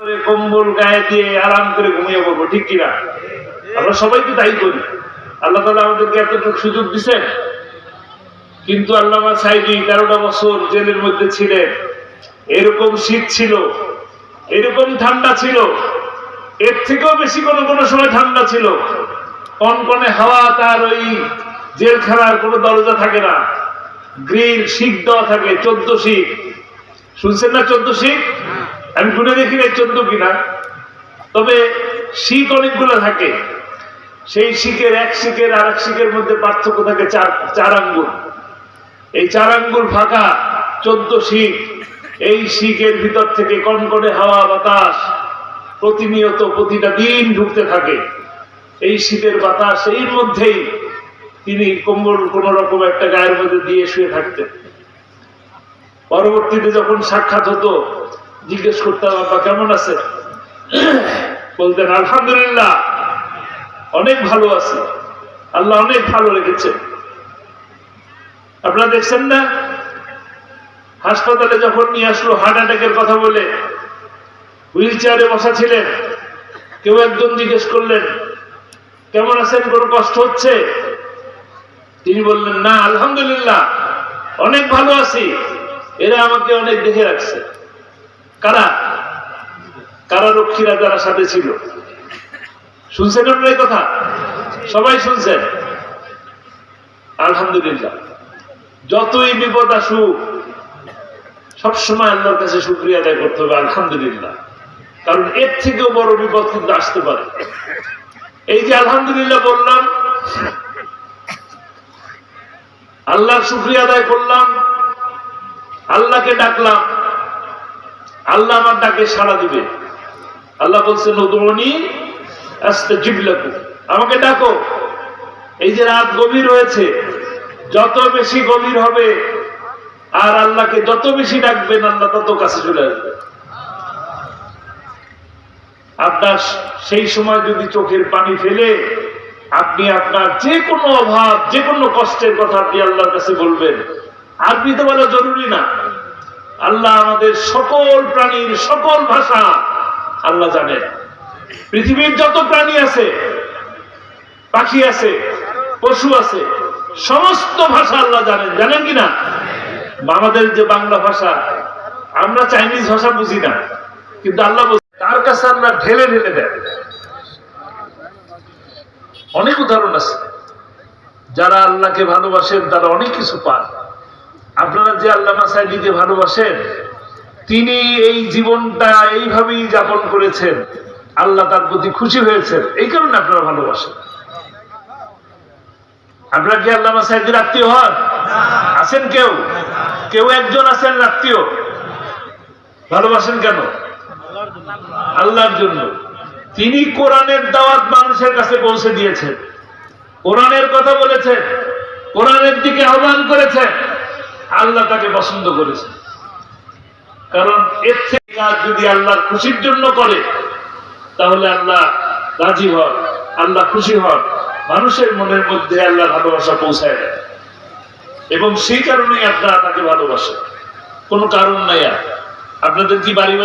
কম্বল গায়ে দিয়ে আরাম করে ঘুমিয়ে পড়ব, ঠিক কিনা? আমরা সবাই তো তাই করি। আল্লাহ তালা আমাদেরকে এতটুকু সুযোগ দিচ্ছেন কিন্তু আল্লামা সাইদি তেরোটা বছর জেলের মধ্যে ছিলেন। এরকম শীত ছিল এরকম ঠান্ডা ছিল। এর থেকেও বেশি কোনো কোনো সময় ঠান্ডা ছিল। কনকনে হাওয়া তার ওই জেলখানার কোনো দরজা থাকে না। গ্রিল শিখ দেওয়া থাকে, চোদ্দ শিখ শুনছেন না চোদ্দ শিখ আমি গুনে দেখি না চোদ্দ কিনা। তবে শিখ অনেকগুলো থাকে। সেই শিখের এক শিখের আর এক শিখের মধ্যে পার্থক্য থাকে চার চার আঙ্গুল। এই চার আঙ্গুল ফাঁকা, চোদ্দ শিখ। এই শিখের ভিতর থেকে কনকনে হাওয়া, বাতাস প্রতিনিয়ত প্রতিটা দিন ঢুকতে থাকে। এই শীতের বাতাস এর মধ্যেই তিনি কম্বল কোন রকম একটা গায়ের মধ্যে দিয়ে শুয়ে থাকতেন। পরবর্তীতে যখন সাক্ষাৎ হতো জিজ্ঞেস করতাম আপা কেমন আছে? বলতেন, আলহামদুলিল্লাহ, অনেক ভালো আছে। আল্লাহ অনেক ভালো রেখেছে। আপনারা দেখছেন না? হাসপাতালে যখন নিয়ে আসলো, হার্ট অ্যাটাকের কথা বলে হুইল চেয়ারে বসা ছিলেন। কেউ একজন জিজ্ঞেস করলেন, কেমন আছেন? কোনো কষ্ট হচ্ছে? তিনি বললেন, না, আলহামদুলিল্লাহ, অনেক ভালো আছি। এরা আমাকে অনেক দেখে রাখছে। কারা? কারারক্ষীরা যারা সাথে ছিল? শুনছেন আপনার কথা? সবাই শুনছেন? আলহামদুলিল্লাহ। যতই বিপদ আসুক, সবসময় আল্লাহর কাছে শুক্রিয়া আদায় করতে হবে, আলহামদুলিল্লাহ। কারণ এর থেকেও বড় বিপদ কিন্তু আসতে পারে। এই যে আলহামদুলিল্লাহ বললাম, আল্লাহর শুক্রিয়া আদায় করলাম, আল্লাহকে ডাকলাম আল্লাহ আমার ডাকে সাড়া দিবে। আল্লাহ বলছেন উদমনি আসতে জিবলাকু। আমাকে ডাকো। এই যে রাত গভীর হয়েছে, যত বেশি গভীর হবে, আর আল্লাহকে যত বেশি ডাকবেন, আল্লাহ তত কাছে চলে আসবে। আপনার সেই সময় যদি চোখের পানি ফেলে, আপনি আপনার যে কোনো অভাব যে কোনো কষ্টের কথা আপনি আল্লাহর কাছে বলবেন। আরবিতে বলা জরুরি না। আল্লাহ আমাদের সকল প্রাণীর সকল ভাষা আল্লাহ জানেন পৃথিবীর যত প্রাণী আছে, পাখি আছে, পশু আছে, সমস্ত ভাষা আল্লাহ জানেন। জানেন কি না? আমাদের যে বাংলা ভাষা, আমরা চাইনিজ ভাষা বুঝি না, কিন্তু আল্লাহ তার কাছে আমরা ঢেলে ঢেলে দেয়। অনেক উদাহরণ আছে। যারা আল্লাহকে ভালোবাসেন, তারা অনেক কিছু পান আপনারা যে আল্লাহ সাইদিকে ভালোবাসেন, তিনি এই জীবনটা এইভাবেই যাপন করেছেন। আল্লাহ তার প্রতি খুশি হয়েছেন। এই কারণে আপনারা ভালোবাসেন। আপনারা কি আল্লাহ সাইদের আত্মীয় হন? আছেন কেউ? কেউ একজন আছেন আত্মীয়? ভালোবাসেন কেন? আল্লাহর জন্য। তিনি কোরআনের দাওয়াত মানুষের কাছে পৌঁছে দিয়েছেন। কোরআনের কথা বলেছেন। কোরআনের দিকে আহ্বান করেছেন। আল্লাহ তাকে পছন্দ করেছে। কারণ এর থেকে কাজ যদি আল্লাহ খুশির জন্য করে, তাহলে আল্লাহ রাজি হন, আল্লাহ খুশি হন, মানুষের মনের মধ্যে আল্লাহ ভালোবাসা পৌঁছায় দেয়। এবং সেই কারণেই আপনারা তাকে ভালোবাসেন কোনো কারণ নাই আর। আপনাদের কি বাড়ি